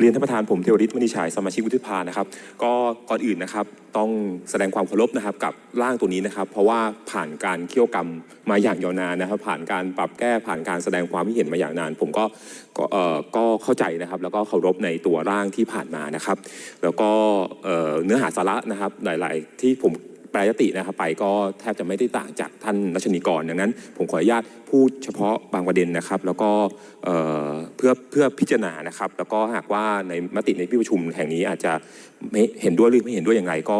เรียนท่านประธานผมเทวริศมณีฉายสมาชิกวุฒิภานะครับ ก็ก่อนอื่นนะครับต้องแสดงความเคารพนะครับกับร่างตัวนี้นะครับ เพราะว่าผ่านการเคี่ยวกรรมมาอย่างยาวนานนะครับ ผ่านการปรับแก้ผ่านการแสดงความคิดเห็นมาอย่างนาน ผมก็ก็เอ่อก็เข้าใจนะครับ แล้วก็เคารพในตัวร่างที่ผ่านมานะครับ แล้วก็เอ่อเนื้อหาสาระนะครับหลาย ๆ ที่ผม แปรยตินะครับไปก็แทบจะไม่ได้ต่างจากท่านรัชนีกรดังนั้น ผมขออนุญาตพูดเฉพาะบางประเด็นนะครับ แล้วก็เอ่อเพื่อเพื่อพิจารณานะครับ แล้วก็หากว่าในมติในที่ประชุมแห่งนี้อาจจะไม่เห็นด้วยหรือไม่เห็นด้วยอย่างไรก็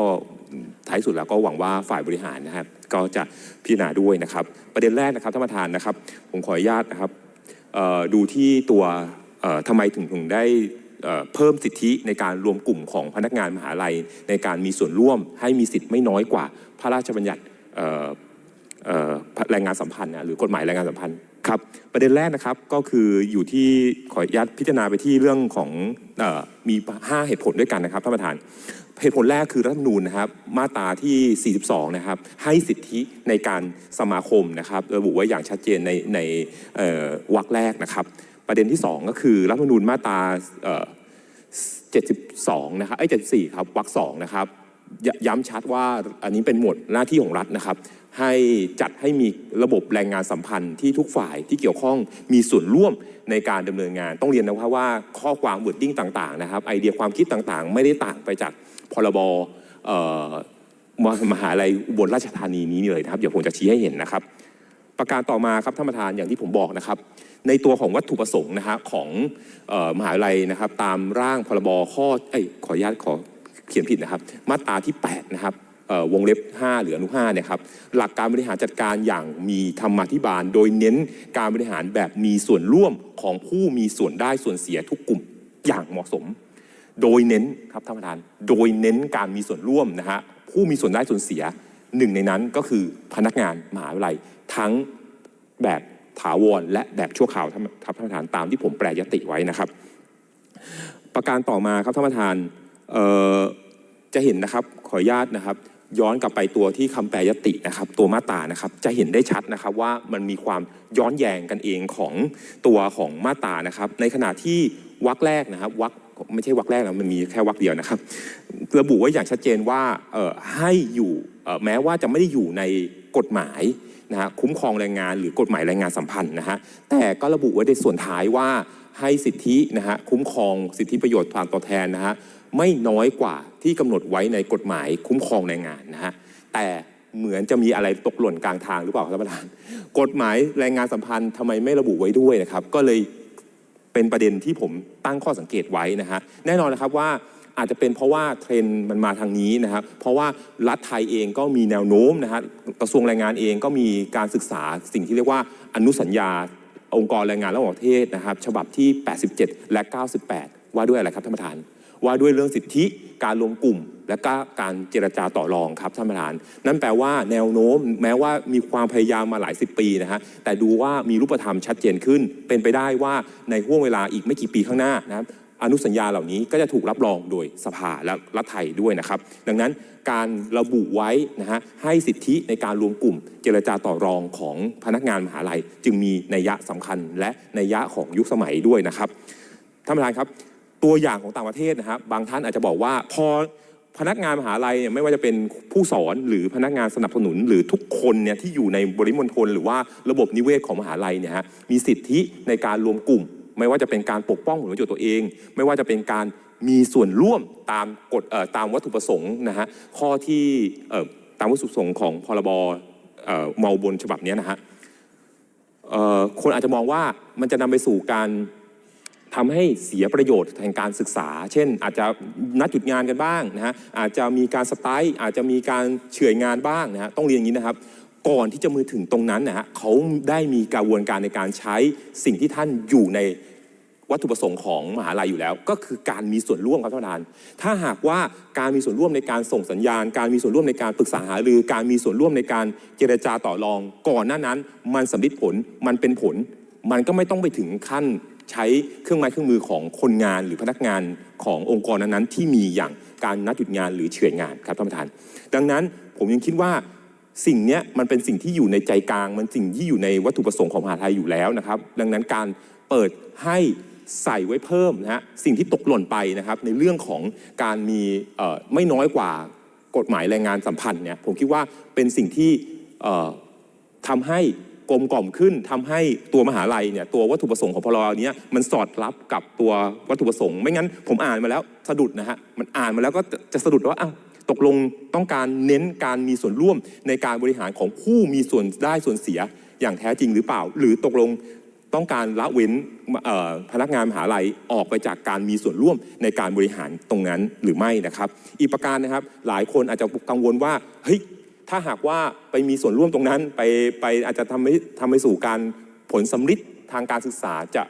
ท้ายสุดแล้วก็หวังว่าฝ่ายบริหารนะครับ ก็จะพิจารณาด้วยนะครับ ประเด็นแรกนะครับท่านประธานนะครับ ผมขออนุญาตนะครับดูที่ตัวเอ่อทำไมถึงถึงได้ เพิ่มสิทธิในการรวมกลุ่มของพนักงานมหาลัย ในการมีส่วนร่วมให้มีสิทธิ์ไม่น้อยกว่าพระราชบัญญัติแรงงานสัมพันธ์หรือกฎหมายแรงงานสัมพันธ์ครับประเด็นแรกนะครับก็คืออยู่ที่ขออนุญาตพิจารณาไปที่เรื่องของออมี 5 เหตุผลด้วยกันนะครับท่านประธานเหตุผลแรกคือรัฐธรรมนูญนะครับมาตราที่ 42 นะครับให้สิทธิในการสมาคมนะครับระบุไว้อย่างชัดเจนในในวรรคแรกนะครับ ประเด็นที่ 2 ก็คือรัฐธรรมนูญมาตรา72 นะครับไอ้ย74 ครับวรรคสองนะครับยย้ำชัดว่าอันนี้เป็นหมวดหน้าที่ของรัฐนะครับ ให้จัดให้มีระบบแรงงานสัมพันธ์ที่ทุกฝ่ายที่เกี่ยวข้องมีส่วนร่วมในการดำเนินงาน ต้องเรียนนะครับว่าข้อความวอร์ดดิ้งต่างๆนะครับไอเดียความคิดต่างๆ ไม่ได้ต่างไปจากพรบเอ่อมมหาลัยอุบลราชธานีนี้เลยนะครับ เดี๋ยวผมจะชี้ให้เห็นนะครับ ประการต่อมาครับท่านประธานอย่างที่ผมบอกนะครับ ในตัวของวัตถุประสงค์นะฮะของเออมหาลัยนะครับ ตามร่างพรบข้อเอ้ยขออนุญาตขอเขียนผิดนะครับ มาตราที่ 8 นะครับวงเล็บ 5 หรืออนุ5เนี่ยครับหลักการบริหารจัดการอย่างมีธรรมาธิบาล โดยเน้นการบริหารแบบมีส่วนร่วมของผู้มีส่วนได้ส่วนเสียทุกกลุ่มอย่างเหมาะสม โดยเน้นครับท่านประธาน โดยเน้นการมีส่วนร่วมนะฮะผู้มีส่วนได้ส่วนเสียหนึ่งในนั้นก็คือพนักงานมหาวิทยาลัยทั้งแบบ ถาวรและแบบชั่วคราวครับท่านประธานตามที่ผมแปรยติไว้นะครับ ประการต่อมาครับท่านประธานจะเห็นนะครับขออนุญาตนะครับ ย้อนกลับไปตัวที่คำแปรยตินะครับ ตัวมาตานะครับ จะเห็นได้ชัดนะครับว่ามันมีความย้อนแย้งกันเองของตัวของมาตานะครับ ในขณะที่วรรคแรกนะครับวรรคไม่ใช่วรรคแรกนะมันมีแค่วรรคเดียวนะครับ ระบุไว้อย่างชัดเจนว่าให้อยู่แม้ว่าจะไม่ได้อยู่ในกฎหมาย นะฮะคุ้มครองแรงงานหรือกฎหมายแรงงานสัมพันธ์นะฮะแต่ก็ระบุไว้ในส่วนท้ายว่าให้สิทธินะฮะคุ้มครองสิทธิประโยชน์ทางตอบแทนนะฮะไม่น้อยกว่าที่กำหนดไว้ในกฎหมายคุ้มครองแรงงานนะฮะแต่เหมือนจะมีอะไรตกหล่นกลางทางหรือเปล่าครับท่านประธานกฎหมายแรงงานสัมพันธ์ทำไมไม่ระบุไว้ด้วยนะครับ ก็เลยเป็นประเด็นที่ผมตั้งข้อสังเกตไว้นะฮะแน่นอนนะครับว่า อาจจะเป็นเพราะว่าเทรนด์มันมาทางนี้นะครับ เพราะว่ารัฐไทยเองก็มีแนวโน้มนะฮะกระทรวงแรงงานเองก็มีการศึกษาสิ่งที่เรียกว่าอนุสัญญา องค์กรแรงงานระหว่างประเทศนะครับ ฉบับที่ 87 และ 98 ว่าด้วยอะไรครับท่านประธาน ว่าด้วยเรื่องสิทธิการรวมกลุ่ม และก็การเจรจาต่อรองครับท่านประธาน นั่นแปลว่าแนวโน้มแม้ว่ามีความพยายามมาหลายสิบปีนะฮะแต่ดูว่ามีรูปธรรมชัดเจนขึ้น เป็นไปได้ว่าในห่วงเวลาอีกไม่กี่ปีข้างหน้านะครับ อนุสัญญาเหล่านี้ก็จะถูกรับรองโดยสภาและรัฐไทยด้วยนะครับ ดังนั้นการระบุไว้นะฮะให้สิทธิในการรวมกลุ่ม เจรจาต่อรองของพนักงานมหาลัย จึงมีนัยยะสำคัญ และนัยยะของยุคสมัยด้วยนะครับท่านประธานครับตัวอย่างของต่างประเทศนะครับบางท่านอาจจะบอกว่าพอพนักงานมหาลัยเนี่ยไม่ว่าจะเป็นผู้สอนหรือพนักงานสนับสนุน หรือทุกคนเนี่ยที่อยู่ในบริมณฑลหรือว่าระบบนิเวศของมหาลัยเนี่ยฮะมีสิทธิในการรวมกลุ่ม ไม่ว่าจะเป็นการปกป้องผลประโยชน์ตัวเอง ไม่ว่าจะเป็นการมีส่วนร่วมตามกฎตามวัตถุประสงค์นะฮะข้อที่ตามวัตถุประสงค์ของพรบเมาบนฉบับนี้นะฮะคนอาจจะมองว่ามันจะนำไปสู่การทำให้เสียประโยชน์ทางการศึกษา เช่น อาจจะนัดหยุดงานกันบ้างนะฮะอาจจะมีการสไตล์อาจจะมีการเฉื่อยงานบ้างนะฮะต้องเรียนอย่างนี้นะครับ ก่อนที่จะมือถึงตรงนั้นนะฮะเขาได้มีกระบวนการในการใช้สิ่งที่ท่านอยู่ในวัตถุประสงค์ของมหาลัยอยู่แล้ว ก็คือการมีส่วนร่วมครับท่านประธาน ถ้าหากว่าการมีส่วนร่วมในการส่งสัญญาณ การมีส่วนร่วมในการปรึกษาหารือ การมีส่วนร่วมในการเจรจาต่อรอง ก่อนหน้านั้น มันสำลิดผลมันเป็นผล มันก็ไม่ต้องไปถึงขั้นใช้เครื่องไม้เครื่องมือของคนงานหรือพนักงานขององค์กรนั้นๆที่มีอย่างการนัดหยุดงานหรือเฉื่อยงานครับท่านประธาน ดังนั้นผมยังคิดว่า สิ่งเนี้ยมันเป็นสิ่งที่อยู่ในใจกลาง มันสิ่งที่อยู่ในวัตถุประสงค์ของมหาไทยอยู่แล้วนะครับ ดังนั้นการเปิดให้ใส่ไว้เพิ่มนะฮะสิ่งที่ตกหล่นไปนะครับ ในเรื่องของการมีไม่น้อยกว่ากฎหมายแรงงานสัมพันธ์เนี่ยผมคิดว่าเป็นสิ่งที่เอ่อทำให้กลมกล่อมขึ้นทำให้ตัวมหาลัยเนี่ยตัววัตถุประสงค์ของพรบเนี้ยมันสอดรับกับตัววัตถุประสงค์ ไม่งั้นผมอ่านมาแล้วสะดุดนะฮะมันอ่านมาแล้วก็จะจะสะดุดว่าอ้าว ตกลงต้องการเน้นการมีส่วนร่วมในการบริหารของผู้มีส่วนได้ส่วนเสียอย่างแท้จริงหรือเปล่า หรือตกลงต้องการละเว้นพนักงานมหาลัยออกไปจากการมีส่วนร่วมในการบริหารตรงนั้นหรือไม่นะครับ อีกประการนะครับหลายคนอาจจะกังวลว่าเฮ้ยถ้าหากว่าไปมีส่วนร่วมตรงนั้นไปไปอาจจะทำให้ทำให้สู่การผลสำลิดทางการศึกษาจะ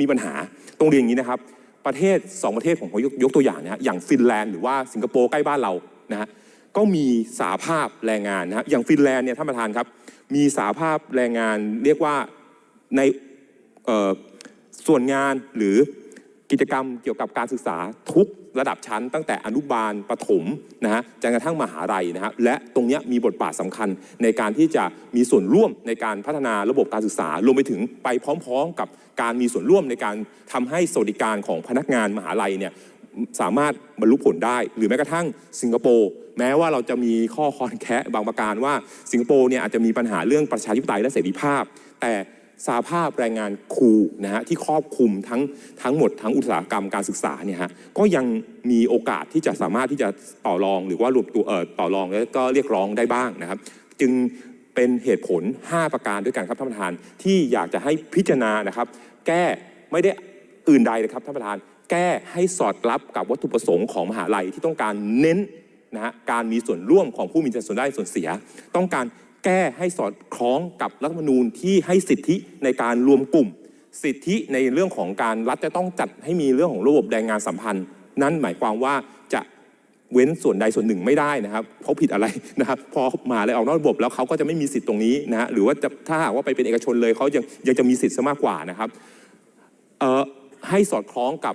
มีปัญหาตรงเรียนอย่างนี้นะครับ ประเทศ 2 ประเทศผมขอยกยกตัวอย่างนะฮะอย่างฟินแลนด์หรือว่าสิงคโปร์ใกล้บ้านเรา นะฮะก็มีสาภาพแรงงานนะฮะอย่างฟินแลนด์เนี่ยท่านประธานครับ มีสาภาพแรงงานเรียกว่าในส่วนงานหรือกิจกรรมเกี่ยวกับการศึกษาทุกระดับชั้น ตั้งแต่อนุบาลประถมนะฮะจนกระทั่งมหาลัยนะฮะและตรงนี้มีบทบาทสำคัญในการที่จะมีส่วนร่วมในการพัฒนาระบบการศึกษารวมไปถึงไปพร้อม ๆ กับการมีส่วนร่วมในการทำให้สวัสดิการของพนักงานมหาลัยเนี่ย สามารถบรรลุผลได้ หรือแม้กระทั่งสิงคโปร์แม้ว่าเราจะมีข้อคอนแคะบางประการว่าสิงคโปร์เนี่ยอาจจะมีปัญหาเรื่องประชาธิปไตยและเสรีภาพ แต่สาภาพแรงงานครูนะฮะที่ครอบคลุมทั้งทั้งหมดทั้งอุตสาหกรรมการศึกษาเนี่ยฮะก็ยังมีโอกาสที่จะสามารถที่จะต่อรองหรือว่ารวมตัวเอ่อต่อรองแล้วก็เรียกร้องได้บ้างนะครับ จึงเป็นเหตุผล 5 ประการด้วยกันครับท่านประธานที่อยากจะให้พิจารณานะครับ แก้ไม่ได้ อื่นใดเลยครับท่านประธานแก้ให้สอดรับกับวัตถุประสงค์ของมหาลัยที่ต้องการเน้นนะฮะการมีส่วนร่วมของผู้มีส่วนได้ส่วนเสีย ต้องการแก้ให้สอดคล้องกับรัฐธรรมนูญที่ให้สิทธิในการรวมกลุ่ม สิทธิในเรื่องของการรัฐจะต้องจัดให้มีเรื่องของระบบแรงงานสัมพันธ์ นั่นหมายความว่าจะเว้นส่วนใดส่วนหนึ่งไม่ได้นะครับเขาผิดอะไรนะครับพอมาเลยออกนอกระบบแล้วเขาก็จะไม่มีสิทธิ์ตรงนี้นะฮะหรือว่าจะถ้าหากว่าไปเป็นเอกชนเลยเขายังยังจะมีสิทธิ์ซะมากกว่านะครับเอ่อ ให้สอดคล้องกับ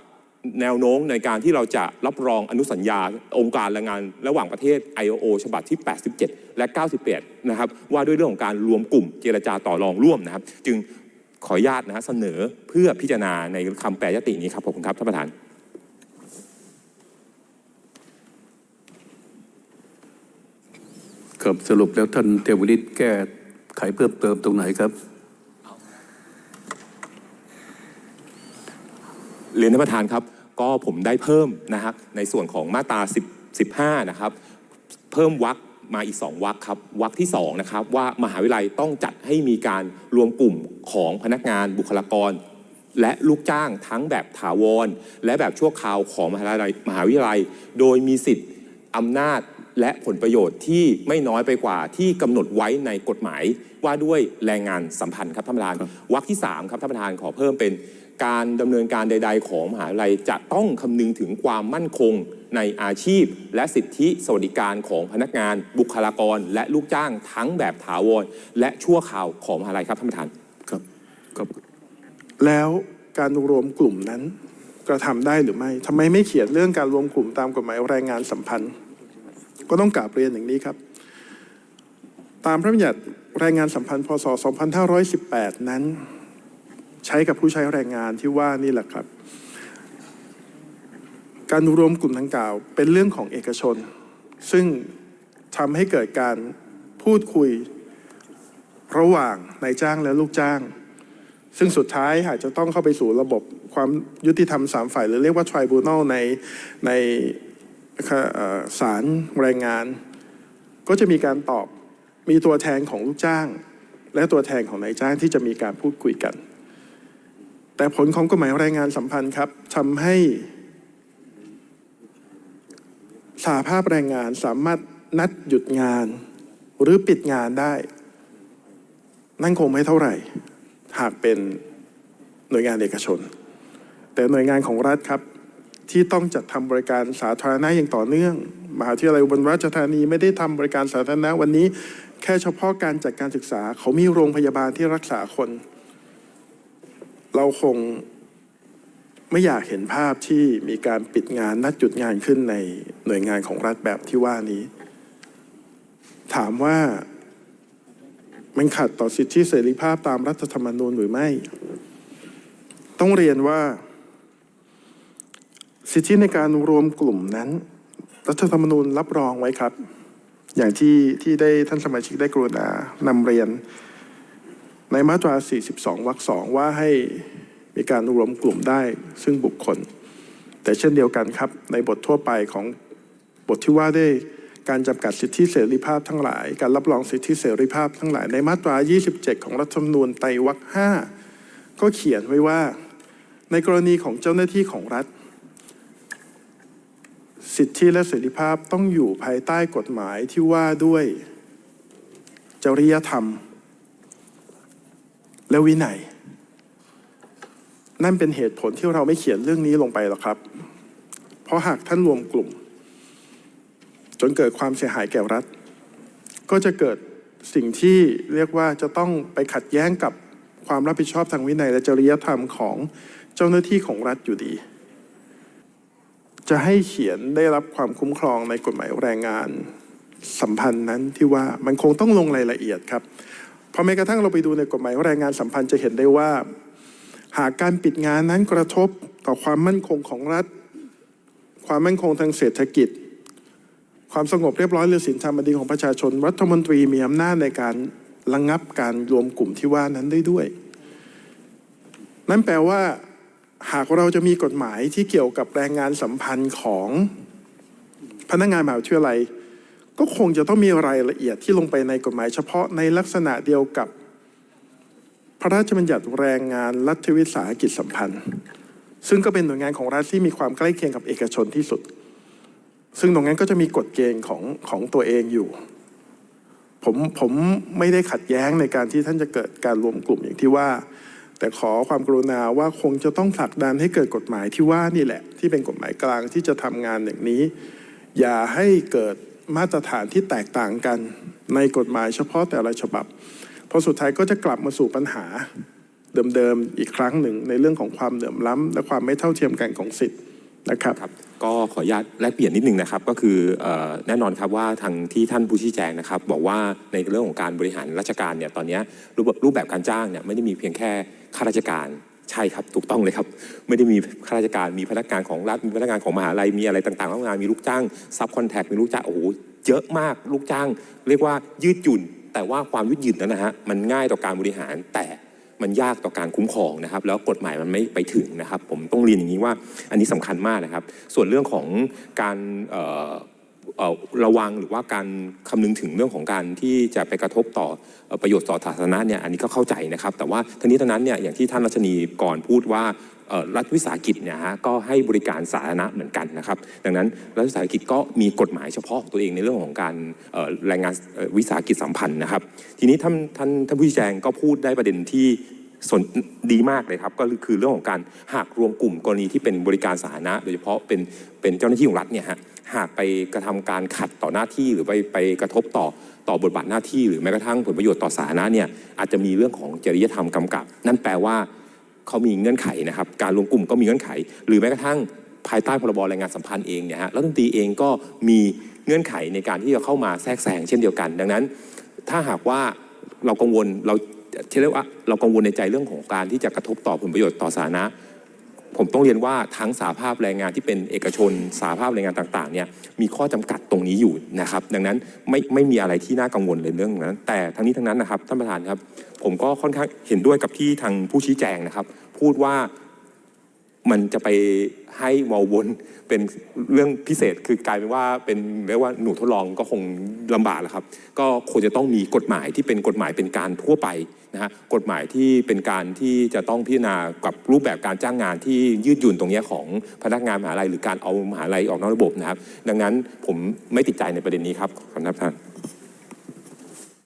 แนวโน้มในการที่เราจะรับรองอนุสัญญา องค์การแรงงานระหว่างประเทศ ILO ฉบับที่ 87 และ 98 นะครับ ว่าด้วยเรื่องของการรวมกลุ่มเจรจาต่อรองร่วมนะครับ จึงขออนุญาตนะฮะเสนอเพื่อพิจารณาในคำแปรยตินี้ครับ ขอบคุณครับท่านประธาน ครับสรุปแล้วท่านเทวนิตแก้ไขเพิ่มเติมตรงไหนครับ เรียนท่านประธานครับ ก็ผมได้เพิ่มนะครับในส่วนของมาตรา10 15นะครับ เพิ่มวรรคมาอีก 2วรรคครับวรรคที่2นะครับว่ามหาวิทยาลัยต้องจัดให้มีการรวมกลุ่มของพนักงานบุคลากร และลูกจ้างทั้งแบบถาวร และแบบชั่วคราวของมหาวิทยาลัยมหาวิทยาลัย โดยมีสิทธิ์อำนาจและผลประโยชน์ที่ไม่น้อยไปกว่าที่กำหนดไว้ในกฎหมายว่าด้วยแรงงานสัมพันธ์ครับท่านประธานวรรคที่3ครับท่านประธานขอเพิ่มเป็น การดำเนินการใด ๆ ของมหาวิทยาลัยจะต้องคำนึงถึงความมั่นคงในอาชีพ และสิทธิสวัสดิการของพนักงาน บุคลากร และลูกจ้างทั้งแบบถาวรและชั่วคราวของมหาวิทยาลัยครับท่านประธานครับขอบแล้วการรวมกลุ่มนั้นกระทำได้หรือไม่ทำไมไม่เขียนเรื่องการรวมกลุ่มตามกฎหมายแรงงานสัมพันธ์ ก็ต้องกราบเรียนอย่างนี้ครับ ตามพระบัญญัติแรงงานสัมพันธ์พศ 2518 นั้น ใช้กับผู้ใช้แรงงานที่ว่านี่แหละครับ การรวมกลุ่มดังกล่าว เป็นเรื่องของเอกชน ซึ่งทำให้เกิดการพูดคุยระหว่างนายจ้างและลูกจ้าง ซึ่งสุดท้ายอาจจะต้องเข้าไปสู่ระบบความยุติธรรมสามฝ่าย หรือเรียกว่า tribunal ในในศาลแรงงาน ก็จะมีการตอบมีตัวแทนของลูกจ้าง และตัวแทนของนายจ้างที่จะมีการพูดคุยกัน แต่ผลของกฎหมายแรงงานสัมพันธ์ครับทำให้สหภาพแรงงานสามารถนัดหยุดงาน หรือปิดงานได้ นั่นคงไม่เท่าไหร่ หากเป็นหน่วยงานเอกชน แต่หน่วยงานของรัฐครับ ที่ต้องจัดทำบริการสาธารณะอย่างต่อเนื่องมหาวิทยาลัยอุบลราชธานีไม่ได้ทำบริการสาธารณะวันนี้ แค่เฉพาะการจัดการศึกษา เขามีโรงพยาบาลที่รักษาคน เราคงไม่อยากเห็นภาพที่มีการปิดงานนัดหยุดงานขึ้นในหน่วยงานของรัฐแบบที่ว่านี้ ถามว่ามันขัดต่อสิทธิเสรีภาพตามรัฐธรรมนูญหรือไม่ ต้องเรียนว่า สิทธิในการรวมกลุ่มนั้น รัฐธรรมนูญรับรองไว้ครับ อย่างที่ที่ได้ท่านสมาชิกได้กรุณานำเรียน ในมาตรา 42 วรรคสองว่าให้มีการรวมกลุ่มได้ซึ่งบุคคล แต่เช่นเดียวกันครับ ในบททั่วไปของบทที่ว่าด้วยการจำกัดสิทธิเสรีภาพทั้งหลาย การรับรองสิทธิเสรีภาพทั้งหลาย ในมาตรา 27 ของรัฐธรรมนูญไตรวรรค5ก็เขียนไว้ว่า ในกรณีของเจ้าหน้าที่ของรัฐ สิทธิและเสรีภาพต้องอยู่ภายใต้กฎหมายที่ว่าด้วย จริยธรรม และวินัย นั่นเป็นเหตุผลที่เราไม่เขียนเรื่องนี้ลงไปหรอกครับ เพราะหากท่านรวมกลุ่ม จนเกิดความเสียหายแก่รัฐ ก็จะเกิดสิ่งที่เรียกว่าจะต้องไปขัดแย้งกับความรับผิดชอบทางวินัยและจริยธรรมของเจ้าหน้าที่ของรัฐอยู่ดี จะให้เขียนได้รับความคุ้มครองในกฎหมายแรงงานสัมพันธ์นั้นที่ว่ามันคงต้องลงรายละเอียดครับ พราะแม้กระทั่งเราไปดูในกฎหมายแรงงานสัมพันธ์จะเห็นได้ว่า หากการปิดงานนั้นกระทบต่อความมั่นคงของรัฐ ความมั่นคงทางเศรษฐกิจ ความสงบเรียบร้อยหรือสินธรรมบดีของประชาชน รัฐมนตรีมีอำนาจในการระงงับการรวมกลุ่มที่ว่านั้นได้ด้วย นั่นแปลว่า หากเราจะมีกฎหมายที่เกี่ยวกับแรงงานสัมพันธ์ของพนักงานมหาวิทยาลัย ก็คงจะต้องมีรายละเอียดที่ลงไปในกฎหมายเฉพาะในลักษณะเดียวกับ พระราชบัญญัติแรงงานรัฐวิสาหกิจสัมพันธ์ ซึ่งก็เป็นหน่วยงานของรัฐที่มีความใกล้เคียงกับเอกชนที่สุด ซึ่งตรงนั้นก็จะมีกฎเกณฑ์ของของตัวเองอยู่ ผมผมไม่ได้ขัดแย้งในการที่ท่านจะเกิดการรวมกลุ่มอย่างที่ว่า แต่ขอความกรุณาว่าคงจะต้องผลักดันให้เกิดกฎหมายที่ว่านี่แหละ ที่เป็นกฎหมายกลางที่จะทำงานอย่างนี้ อย่าให้เกิด มาตรฐานที่แตกต่างกันในกฎหมายเฉพาะแต่ละฉบับ เพราะสุดท้ายก็จะกลับมาสู่ปัญหาเดิมๆอีกครั้งหนึ่งในเรื่องของความเหลื่อมล้ำและความไม่เท่าเทียมกันของสิทธิ์นะครับรบก็ขออนุญาตแลกเปลี่ยนนิดนึงนะครับ ก็คืออแน่นอนครับว่าทางที่ท่านผู้ชี้แจงนะครับ บอกว่าในเรื่องของการบริหารราชการเนี่ยตอนนี้รูปแบบการจ้างเนี่ยไม่ได้มีเพียงแค่ข้าราชการ ใช่ครับถูกต้องเลยครับ ไม่ได้มีข้าราชการมีพนักงานของรัฐมีพนักงานของมหาลัยมีอะไรต่างๆแล้วงานมีลูกจ้างซับคอนแทคมีลูกจ้างโอ้โหเยอะมากลูกจ้าง เรียกว่ายืดหยุ่น แต่ว่าความยืดหยุ่นนั้นนะฮะมันง่ายต่อการบริหารแต่มันยากต่อการคุ้มครองนะครับ แล้วกฎหมายมันไม่ไปถึงนะครับ ผมต้องเรียนอย่างนี้ว่าอันนี้สำคัญมากนะครับ ส่วนเรื่องของการ ระวังหรือว่าการคำนึงถึงเรื่องของการที่จะไปกระทบต่อประโยชน์ต่อสาธารณะเนี่ยอันนี้ก็เข้าใจนะครับ แต่ว่าทั้งนี้ทั้งนั้นเนี่ยอย่างที่ท่านรัชนีก่อนพูดว่ารัฐวิสาหกิจเนี่ยฮะก็ให้บริการสาธารณะเหมือนกันนะครับ ดังนั้นรัฐวิสาหกิจก็มีกฎหมายเฉพาะของตัวเองในเรื่องของการแรงงานวิสาหกิจสัมพันธ์นะครับ ทีนี้ท่านท่านท่านผู้ชี้แจงก็พูดได้ประเด็นที่สนดีมากเลยครับ ก็คือเรื่องของการหากรวมกลุ่มกรณีที่เป็นบริการสาธารณะ โดยเฉพาะเป็นเป็นเจ้าหน้าที่ของรัฐเนี่ยฮะ หากไปกระทำการขัดต่อหน้าที่หรือไปไปกระทบต่อต่อบทบาทหน้าที่หรือแม้กระทั่งผลประโยชน์ต่อสาธารณะเนี่ยอาจจะมีเรื่องของจริยธรรมกำกับ นั่นแปลว่าเขามีเงื่อนไขนะครับ การรวมกลุ่มก็มีเงื่อนไข หรือแม้กระทั่งภายใต้พรบแรงงานสัมพันธ์เองเนี่ยฮะรัฐมนตรีเองก็มีเงื่อนไขในการที่จะเข้ามาแทรกแซงเช่นเดียวกัน ดังนั้น ถ้าหากว่าเรากังวลเราที่เรียกว่าเรากังวลในใจเรื่องของการที่จะกระทบต่อผลประโยชน์ต่อสาธารณะ ผมต้องเรียนว่าทั้งสาภาพแรงงานที่เป็นเอกชน สาภาพแรงงานต่างๆเนี่ยมีข้อจำกัดตรงนี้อยู่นะครับ ดังนั้นไม่ไม่มีอะไรที่น่ากังวลเลยเรื่องนั้น แต่ทั้งนี้ทั้งนั้นนะครับท่านประธานครับ ผมก็ค่อนข้างเห็นด้วยกับที่ทางผู้ชี้แจงนะครับ พูดว่า มันจะไปให้วอลวนเป็นเรื่องพิเศษคือกลายเป็นว่าเป็นเรียกว่าหนูทดลองก็คงลำบากแหละครับ ก็ควรจะต้องมีกฎหมายที่เป็นกฎหมายเป็นการทั่วไปนะฮะกฎหมายที่เป็นการที่จะต้องพิจารณากับรูปแบบการจ้างงานที่ยืดหยุ่นตรงนี้ของพนักงานมหาลัยหรือการเอามหาลัยออกนอกระบบนะครับ ดังนั้นผมไม่ติดใจในประเด็นนี้ครับขอบคุณครับท่าน